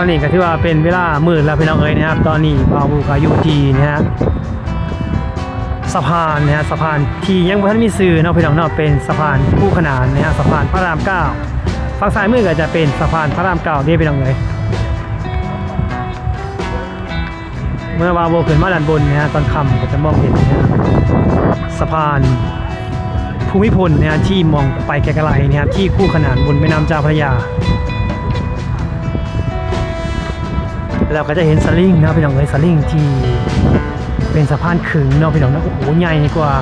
ตอนนี้ก็ถือว่าเป็นเวลามืดแล้วพี่น้องเอ๋ยนะครับ ตอนนี้บาวบูกายูทีนะฮะสะพานนะฮะสะพานที่ยังบ่ทันมีสื่อเนาะพี่น้องเนาะเป็นสะพานคู่ขนานนะฮะสะพานพระรามเก้าฝั่งซ้ายมือก็จะเป็นสะพานพระรามเก้านี่พี่น้องเอ๋ยเมื่อวาโบขึ้นมาด้านบนนะฮะตอนค่ำก็จะมองเห็นนะฮะสะพานภูมิพลนะฮะที่มองไปไกลๆนะครับที่คู่ขนานบนแม่น้ำเจ้าพระยา เราก็จะเห็นสลิงนะพี่น้องเอ้ยสลิงที่เป็นสะพานขึงเนาะพี่น้องนะโอ้โหใหญ่กว่า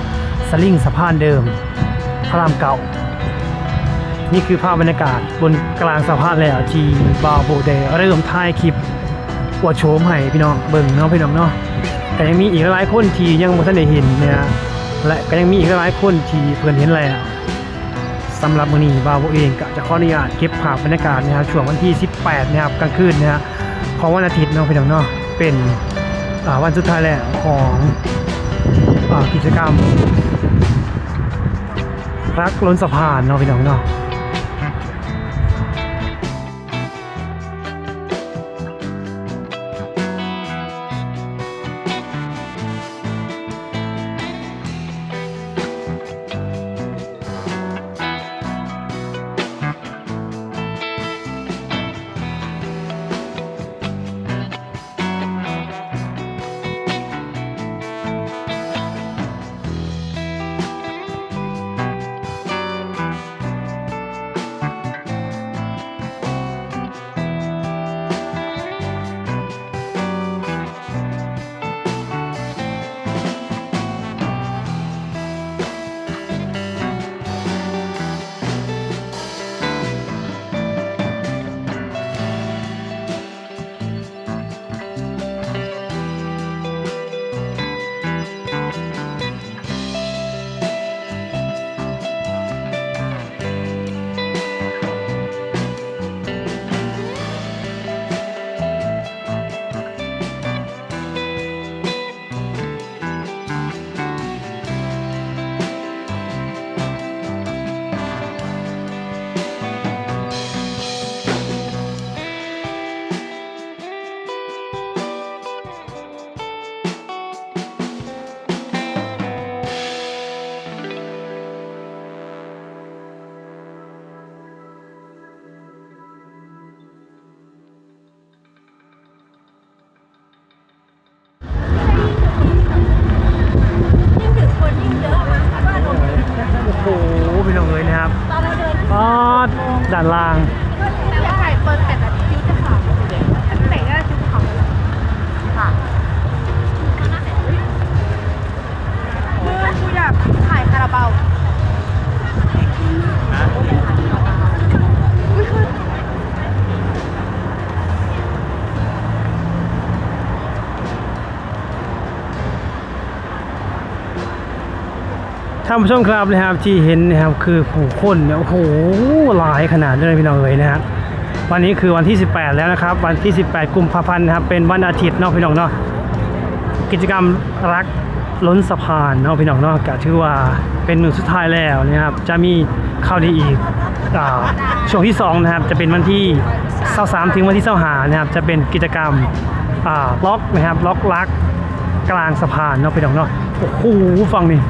สลิงสะพานเดิมพระรามเก่า นี่คือภาพบรรยากาศบนกลางสะพานแล้วที่บาวโบเดเริ่มถ่ายคลิปอวดโฉมให้พี่น้องเบิ่งเนาะพี่น้องเนาะแต่ยังมีอีกหลายคนที่ยังไม่ทันได้เห็นเนยนะและก็ยังมีอีกหลายคนที่เพิ่อนเห็นแล้วสำหรับมื้อนี้บาวโบเองก็จะขออนุญาตเก็บภาพบรรยากาศนะครับช่วงวันที่ 18 นะครับกลางคืนนะฮะ ของวันอาทิตย์เนาะพี่น้องเนาะเป็นวันสุดท้ายแล้วของอกิจกรรมรักล้นสะพานเนาะพี่น้องเนาะ ด้านล่าง แต่ว่าถ่ายเปิดแต่ละคิ้วจะขาวแต่ก็คิ้วขาวค่ะเมื่อกูอยากถ่ายคาราบาวอุ้ยคือ ท่านผู้ชมครับนะครับที่เห็นนะครับคือผู้คนเนี่ยโอ้โหหลายขนาดเลยพี่น้องเอ๋ยนะครับวันนี้คือวันที่ 18 แล้วนะครับ วันที่ 18 กุมภาพันธ์นะครับเป็นวันอาทิตย์เนาะพี่น้องเนาะกิจกรรมรักล้นสะพานเนาะพี่น้องเนาะก็ถือว่าเป็นมือสุดท้ายแล้วนะครับจะมีข่าวดีอีกอช่วงที่2นะครับจะเป็นวันที่23ถึงวันที่25นะครับจะเป็นกิจกรรมล็อกนะครับล็อกรักกลางสะพานเนาะพี่น้องเนาะโอ้โหฟังนี่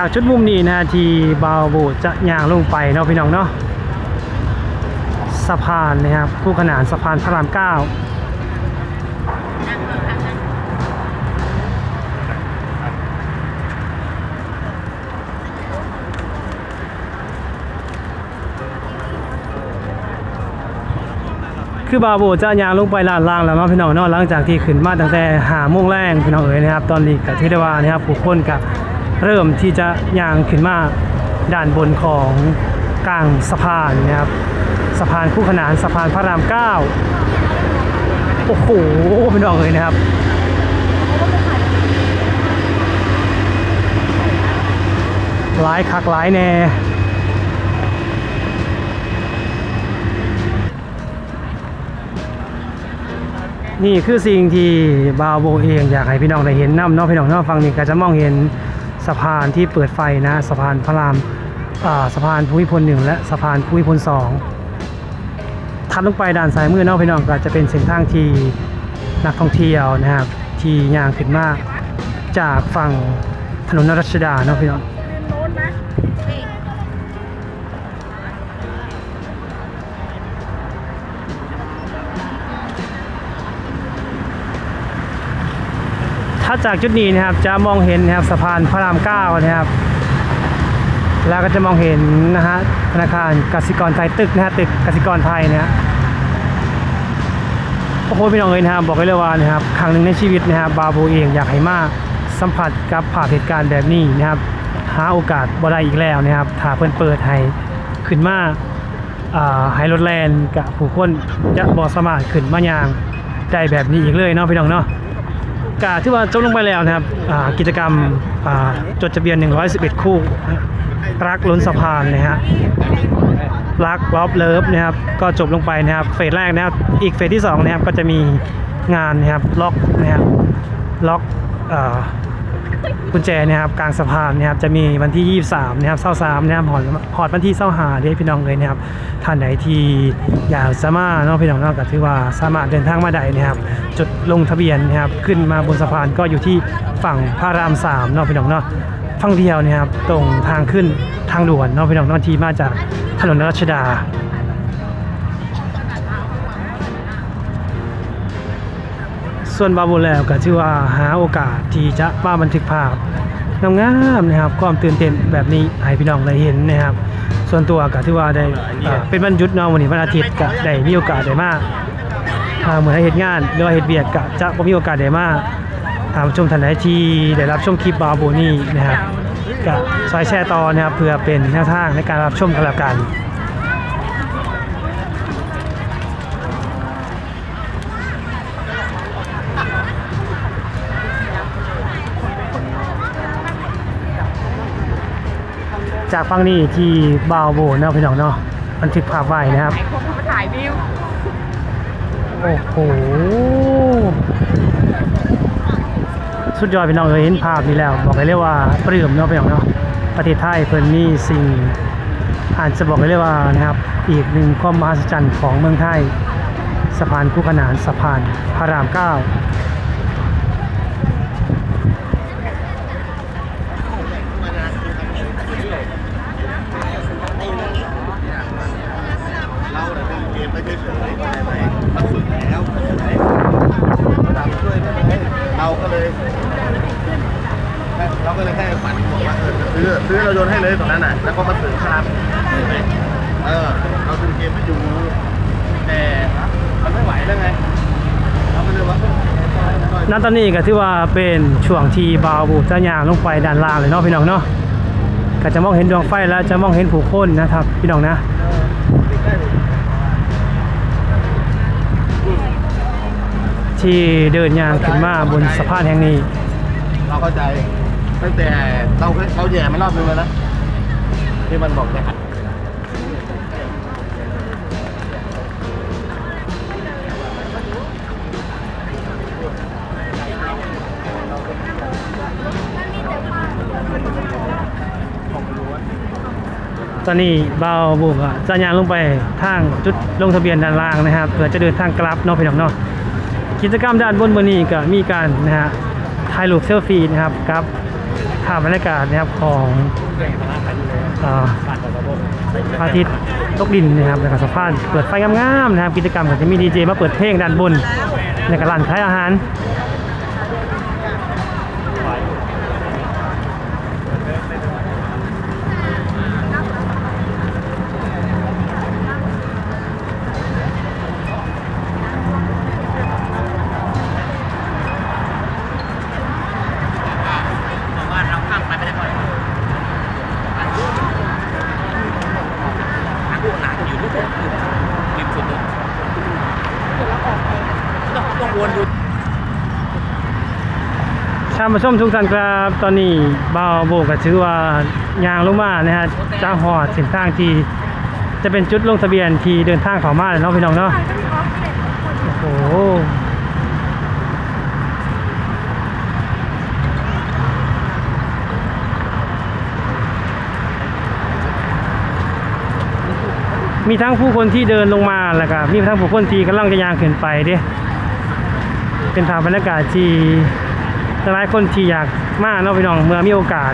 จากชุดมุมนี้นะที่บาวโบจะย่างลงไปเนาะพี่น้องเนาะสะพานนะครับคู่ขนานสะพานพระรามเก้าคือบาโบจะย่างลงไปลานล่างแล้วเนาะพี่น้องเนาะหลังจากที่ขึ้นมาตั้งแต่หาโมงแรงพี่น้องเอ๋ยนะครับ ตอนนี้กับที่ได้ว่านะครับผู้คนกับ เริ่มที่จะย่างขึ้นมาด้านบนของกลางสะพานนะครับสะพานคู่ขนานสะพานพระรามเก้าโอ้โหพี่น้องเลยนะครับ หลายคักหลายแน่นี่คือสิ่งที่บาวโบเองอยากให้พี่น้องได้เห็นน้ำเนาะพี่น้องเนาะฟังนี่ก็จะมองเห็น สะพานที่เปิดไฟนะสะพานพระรามาสะพานภูมิพลหนึ่งและสะพานภูมิพลสองทัดลงไปด้านซ้ายมือนอกพี่น้องก็จะเป็นเส้นทางที่นักท่องเที่ยวนะครับที่ย่างขึ้นมากจากฝั่งถนนนรัชดาเนาะพี่น้อง ถ้าจากจุดนี้นะครับจะมองเห็นนะครับสะพานพระรามเก้านะครับ แล้วก็จะมองเห็นนะฮะธนาคารกสิกรไทยตึกนะฮะตึกกสิกรไทยนะฮะโอ้โหพี่น้องเอ้ยนะครับบอกไว้เลยว่านะครับครั้งหนึ่งในชีวิตนะครับบาโบเองอยากให้มากสัมผัสกับภาพเหตุการณ์แบบนี้นะครับหาโอกาสบ่ได้อีกแล้วนะครับถ้าเพิ่นเปิดให้ขึ้นมาอ่าให้รถแลนกับผู้คนจะบ่สมาขึ้นมาย่างได้แบบนี้อีกเลยเนาะพี่น้องเนาะ กาที่ว่าจบลงไปแล้วนะครับกิจกรรมจดทะเบียน 111 คู่ รักล้นสะพานนะฮะรักลอบเลิฟนะครับก็จบลงไปนะครับเฟสแรกนะครับอีกเฟสที่2นะครับก็จะมีงานนะครับล็อกนะครับล็อกอ กุญแจนะครับกลางสะพานนะครับจะมีวันที่ 23นะครับเศร้าสามนะครับหอดหอดวันที่เศร้าหาเด้พี่น้องเลยนะครับท่านไหนที่อยากสามารถเนาะพี่น้องนาะก็ถือว่าสามารถเดินทางมาได้นะครับจุดลงทะเบียนนะครับขึ้นมาบนสะพานก็อยู่ที่ฝั่งพระรามสามนาะพี่น้องเนาะฝั่งเดียวนะครับตรงทางขึ้นทางด่วนนาะพี่น้องนาะที่มาจากถนนรัชดา ส่วนบาบูแล้วก็ชื่อว่าหาโอกาสที่จะมาบันทึกภาพงามๆนะครับความตื่นเต้นแบบนี้ให้พี่น้องได้เห็นนะครับ ส่วนตัวก็ถือว่าได้เอ่อเป็นวันหยุดเนาะวันนี้วันอาทิตย์ก็ได้มีโอกาสได้มาอ่าเหมือนให้เหตุงานหรือว่าเหตุเบียกก็จะบ่มีโอกาสได้มาถามชมท่านใดที่ได้รับชมคลิปบาบูนี่นะครับก็ซอยแชร์ต่อนะครับเพื่อเป็นแนวทางในการรับชมกันแล้วกัน จากฟังนี้ที่บาวโบนะพี่น้องเนาะบันทึกภาพไว้นะครับไอ้คนมาถ่ายวิวโอ้โหสุดยอดพี่น้องเอ้ยเห็นภาพนี้แล้ว บอกเลยว่าปลื้มเนาะพี่น้องเนาะประเทศไทยเพิ่นมีสิ่งอาจจะบอกเลยว่านะครับอีกหนึ่งความมหัศจรรย์ของเมืองไทย สะพานคู่ขนานสะพานพระรามเก้าเนี่ยเป็นเกมไม่เฉยๆใช่ไหมมันฝึกแล้วระดับช่วยได้ไหมเราก็เลยเราก็เลยแค่ฝันบอกว่าเออ ซื้อซื้อเราโยนให้เลยตรงนั้นน่ะแล้วก็มาถึงครับเห็นไหมเออเราเป็นเกมไม่อยู่แต่มันไม่ไหวแล้วไงเราก็เลยว่าณตอนนี้ก็ถือว่าเป็นช่วงที่บาวบูจะย่างลงไปด้านล่างเลยเนาะพี่น้องเนาะก็จะมองเห็นดวงไฟแล้วจะมองเห็นผู้คนนะครับ พี่น้องนะที่เดินยางขึ้นมาบนสะพานแห่งนี้ เราเข้าใจ ตั้งแต่เราเราแย่มารอบนึงแล้วนะที่มันบอกแค่ตอนนี้เบาบุกอะจะยางลงไปทางจุดลงทะเบียนด้านล่างนะครับเพื่อจะเดินทางกลับนาะพี่น้องเนาะกิจกรรมด้านบนบนนี้ก็มีการนะฮะถ่ายรูปเซลฟี่นะครับกับ ภาพบรรยากาศนะครับของอาพระอาทิตย์ตกดินนะครับในการสะพานเปิดไฟงามๆนะครับ กิจกรรมก็จะมีดีเจมาเปิดเพลงด้านบนในกร้านขายอาหาร มาชมทุกท่านครับ ตอนนี้บ่าวโบกกับชื่อว่ายางลงมานะฮะจ้าหอดสินทางที่จะเป็นจุดลงทะเบียนที่เดินทางเขามาเลยนาะพี่น้องเนาะโอ้โหมีทั้งผู้คนที่เดินลงมาแล้วก็มีทั้งผู้คนที่กำลังจะยางขึ้นไปเด้เป็นทางบรรยากาศที่ หลายคนที่อยากมาเนาะพี่น้องเมื่อมีโอกาส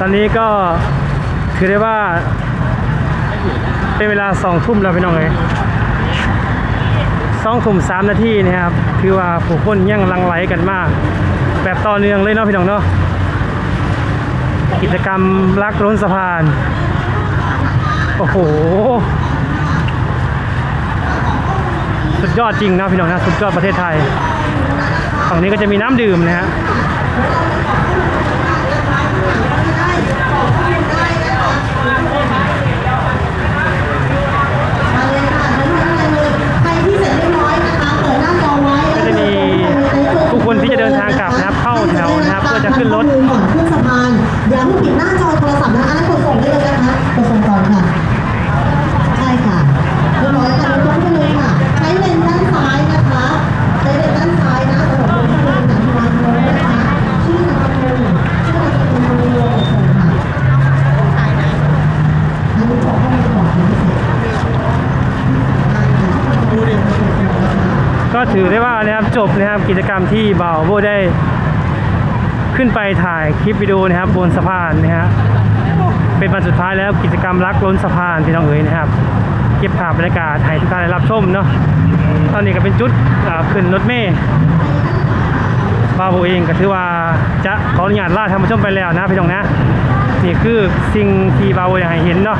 ตอนนี้ก็ถือได้ว่าเป็นเวลาสองทุ่มแล้วพี่น้องเลย สองทุ่มสามนาทีนะครับคือว่าผู้คนยังลังไหลกันมาก แบบต่อเนื่องเลยเนาะพี่น้องเนาะกิจกรรมรักล้นสะพาน โอ้โห สุดยอดจริงนะพี่น้องนะ สุดยอดประเทศไทย ฝั่งนี้ก็จะมีน้ำดื่มนะฮะ ใครที่เสร็จเรียบร้อยนะคะเปิดหน้าจอไว้ ก็จะมีผู้คนที่จะเดินทางกลับนะครับเข้าแถวนะครับเพื่อจะขึ้นรถ ก่อนขึ้นสะพานอย่าเพิ่งปิดหน้าจอโทรศัพท์นะคะกดส่งได้เลยนะคะกดส่งก่อนค่ะ ใช่ค่ะเรียบร้อยค่ะรถไปเลยค่ะ ใช้เลนด้านซ้ายนะคะ ใช้เลนด้านซ้ายนะสำหรับคนที่เดินจากทางโน้นนะคะ ชื่อนามสกุลชื่อนามสกุลบริโภคส่งค่ะอันนี้ขอข้อมูลก่อนนะพิเศษดูดิ ก็ถือได้ว่า นะครับจบนะครับกิจกรรมที่บ่าวโบได้ขึ้นไปถ่ายคลิปวิดีโอนะครับบนสะพานนะฮะเป็นวันสุดท้ายแล้วกิจกรรมรักล้นสะพานพี่น้องเอ๋ยนะครับ เก็บภาพบรรยากาศให้ทุกท่านได้รับชมเนาะตอนนี้ก็เป็นจุดขึ้นรถเมล์บ่าวโบเองก็ถือว่าจะขออนุญาตลาท่านผู้ชมไปแล้วนะพี่น้องนะนี่คือสิ่งที่บ่าวโบอยากให้เห็นเนาะ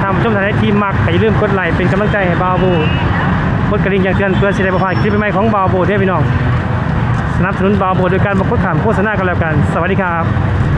ท่านผู้ชมท่านใดที่มักอย่าลืมกดไลค์เป็นกำลังใจให้บ่าวโบ ดกระดิ่งอย่างเตือนเพื่อสิได้ประพาดคลิปใหม่ของบาวโบเทพี่น้องสนับสนุนบาวโบโดยการบอกกดถามโฆษณากันแล้วกัน สวัสดีครับ